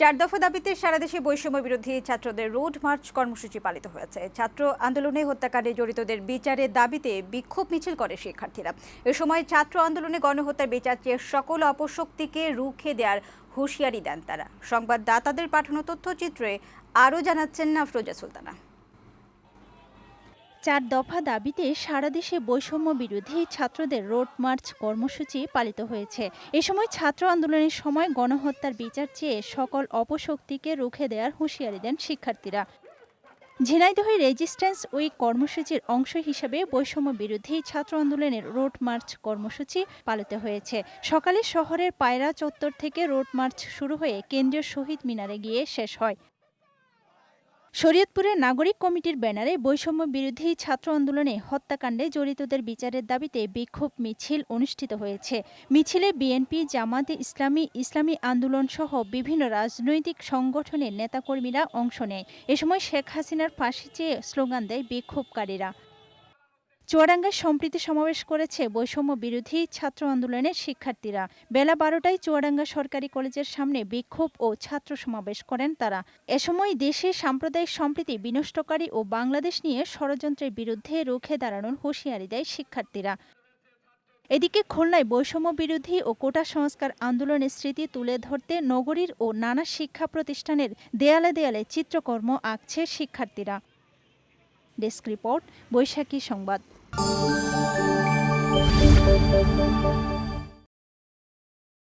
চার দফা দাবিতে সারা দেশে বৈষম্য বিরোধী ছাত্রদের রোড মার্চ কর্মসূচি পালিত হয়েছে। ছাত্র আন্দোলনে হত্যাকাণ্ডে জড়িতদের বিচারের দাবিতে বিক্ষোভ মিছিল করে শিক্ষার্থীরা। এ সময় ছাত্র আন্দোলনে গণহত্যার বিচার চেয়ে সকল অপশক্তিকে রুখে দেওয়ার হুঁশিয়ারি দেন তারা। সংবাদদাতাদের পাঠানো তথ্যচিত্রে আরও জানাচ্ছেন নাফরোজা সুলতানা। চার দফা দাবিতে সারা দেশে বৈষম্য বিরোধী ছাত্রদের রোড মার্চ কর্মসূচি পালিত হয়েছে। এ সময় ছাত্র আন্দোলনের সময় গণহত্যার বিচার চেয়ে সকল অপশক্তিকে রুখে দেওয়ার হুঁশিয়ারি দেন শিক্ষার্থীরা। ঝিনাইদহে রেজিস্ট্যান্স উইক কর্মসূচির অংশ হিসেবে বৈষম্য বিরোধী ছাত্র আন্দোলনের রোড মার্চ কর্মসূচি পালিত হয়েছে। সকালে শহরের পায়রা চত্বর থেকে রোড মার্চ শুরু হয়ে কেন্দ্রীয় শহীদ মিনারে গিয়ে শেষ হয়। শরীয়তপুরে নাগরিক কমিটির ব্যানারে বৈষম্য বিরোধী ছাত্র আন্দোলনে হত্যাকাণ্ডে জড়িতদের বিচারের দাবিতে বিক্ষোভ মিছিল অনুষ্ঠিত হয়েছে। মিছিলে বিএনপি জামাতে ইসলামী ইসলামী আন্দোলন সহ বিভিন্ন রাজনৈতিক সংগঠনের নেতাকর্মীরা অংশ নেয়। এ সময় শেখ হাসিনার ফাঁসি চেয়ে স্লোগান দেয় বিক্ষোভকারীরা। চুয়াডাঙ্গায় সম্প্রীতি সমাবেশ করেছে বৈষম্য বিরোধী ছাত্র আন্দোলনের শিক্ষার্থীরা। বেলা বারোটায় চুয়াডাঙ্গা সরকারি কলেজের সামনে বিক্ষোভ ও ছাত্র সমাবেশ করেন তারা। এ সময় দেশে সাম্প্রদায়িক সম্প্রীতি বিনষ্টকারী ও বাংলাদেশ নিয়ে ষড়যন্ত্রের বিরুদ্ধে রুখে দাঁড়ানোর হুঁশিয়ারি দেয় শিক্ষার্থীরা। এদিকে খুলনায় বৈষম্য বিরোধী ও কোটা সংস্কার আন্দোলনের স্মৃতি তুলে ধরতে নগরীর ও নানা শিক্ষা প্রতিষ্ঠানের দেয়ালে দেয়ালে চিত্রকর্ম আঁকছে শিক্ষার্থীরা। ডেস্ক রিপোর্ট, বৈশাখী সংবাদ। Música